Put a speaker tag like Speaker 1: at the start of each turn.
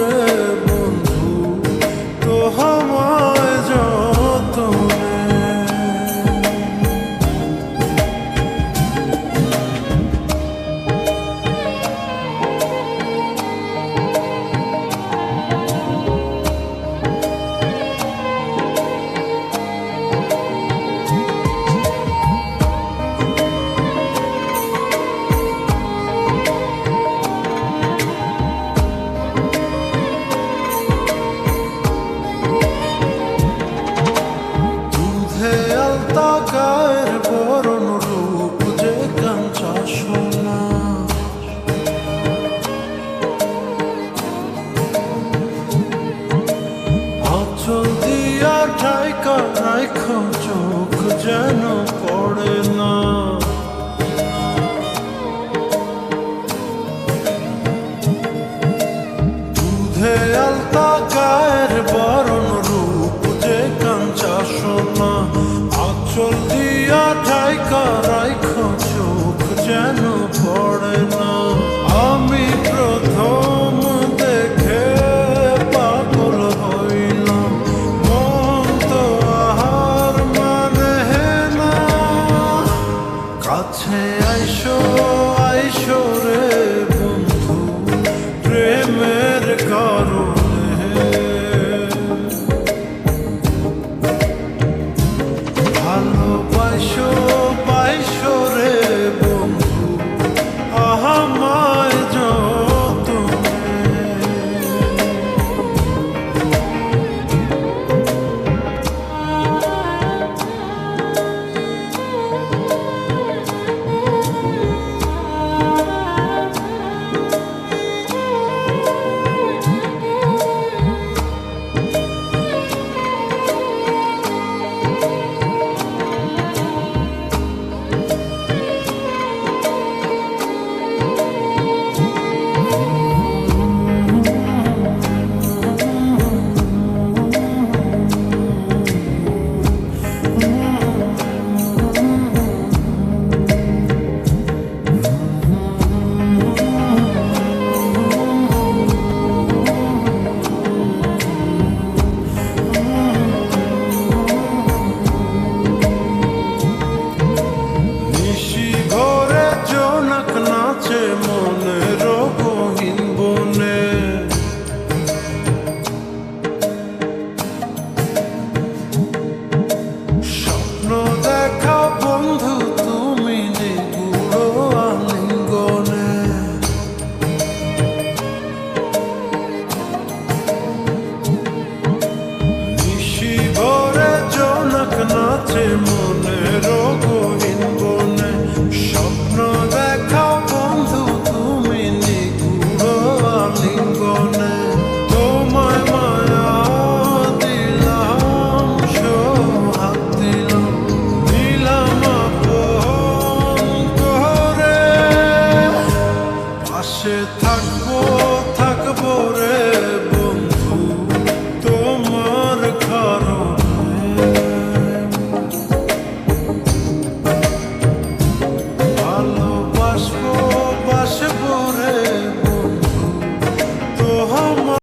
Speaker 1: Hazret জলদি আর ঠাইকা রাখো চোখ যেন পড়ে না। দুধে আলতা গায়ের বড় আইসো আইসো রে বন্ধু প্রেমের পাশে থাকব থাকব রে।